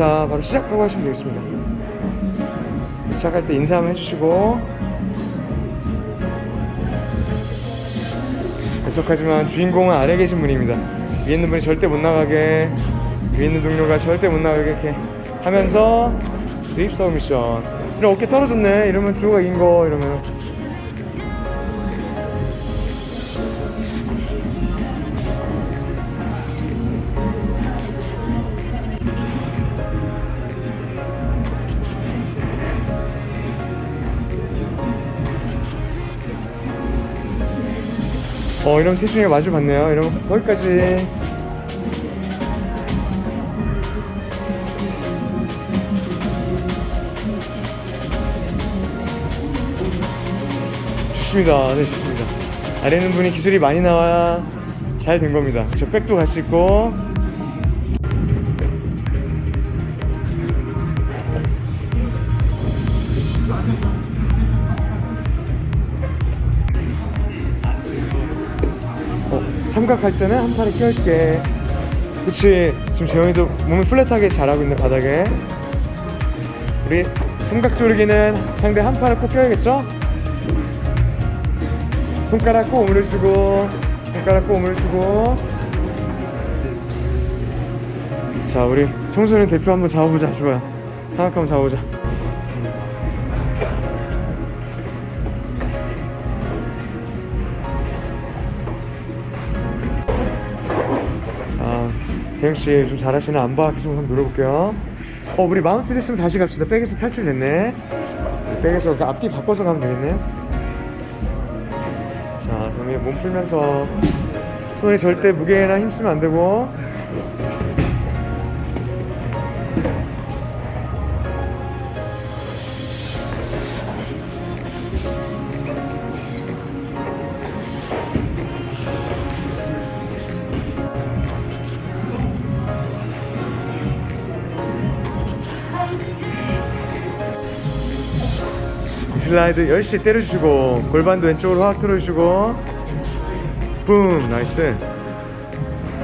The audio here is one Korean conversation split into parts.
자, 바로 시작하고 하시면 되겠습니다. 시작할 때 인사 한번 해주시고 계속하지만 주인공은 아래 계신 분입니다. 위에 있는 분이 절대 못 나가게 위에 있는 동료가 절대 못 나가게 이렇게 하면서 드립 싸움 미션 이런 어깨 떨어졌네. 이러면 주호가 이긴 거 이러면. 어 이러면 태준이가 마주 봤네요. 이러면 거기까지 좋습니다. 네 좋습니다. 아래 있는 분이 기술이 많이 나와야 잘 된 겁니다. 저 백도 갈 수 있고. 어, 삼각할 때는 한 팔에 껴있게. 그치 지금 재영이도 몸을 플랫하게 잘하고 있네 바닥에. 우리 삼각 조르기는 상대 한 팔을 꼭 껴야겠죠? 손가락 꼭 오므려 쓰고 손가락 꼭 오므려 쓰고 자 우리 청소년 대표 한번 잡아보자 좋아요 삼각 한번 잡아보자 아, 재영 씨 좀 잘하시는 안바 계속 한번 노려볼게요. 어, 우리 마운트 됐으면 다시 갑시다. 백에서 탈출됐네. 백에서 그 앞뒤 바꿔서 가면 되겠네. 자, 그러면 몸 풀면서 손에 절대 무게나 힘 쓰면 안 되고. 슬라이드 열심히 때려주시고 골반도 왼쪽으로 확 틀어주시고. 붐 나이스.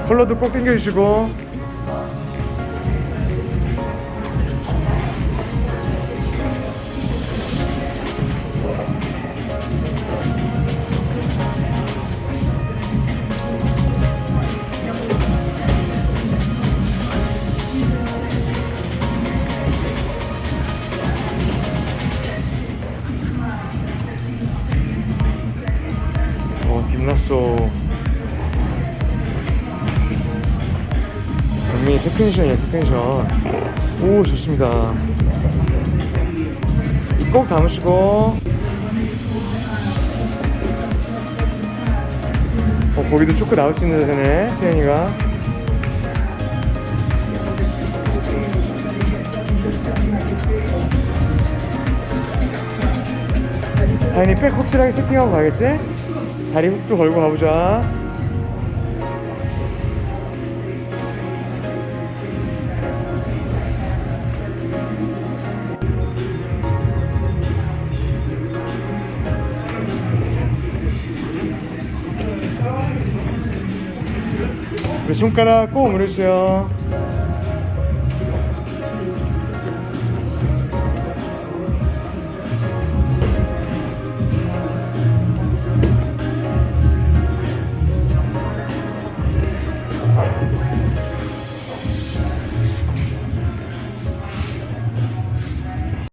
컬러도 꼭 당겨주시고 어 빛났어. 영민이 테크니션이야 테크니션. 오 좋습니다. 이꼭 담으시고. 어 거기도 초크 나올 수 있는 자세네 세연이가. 다현이 백 확실하게 세팅하고 가겠지? 다리 훅도 걸고 가보자. 손가락 꼭 오므려주세요.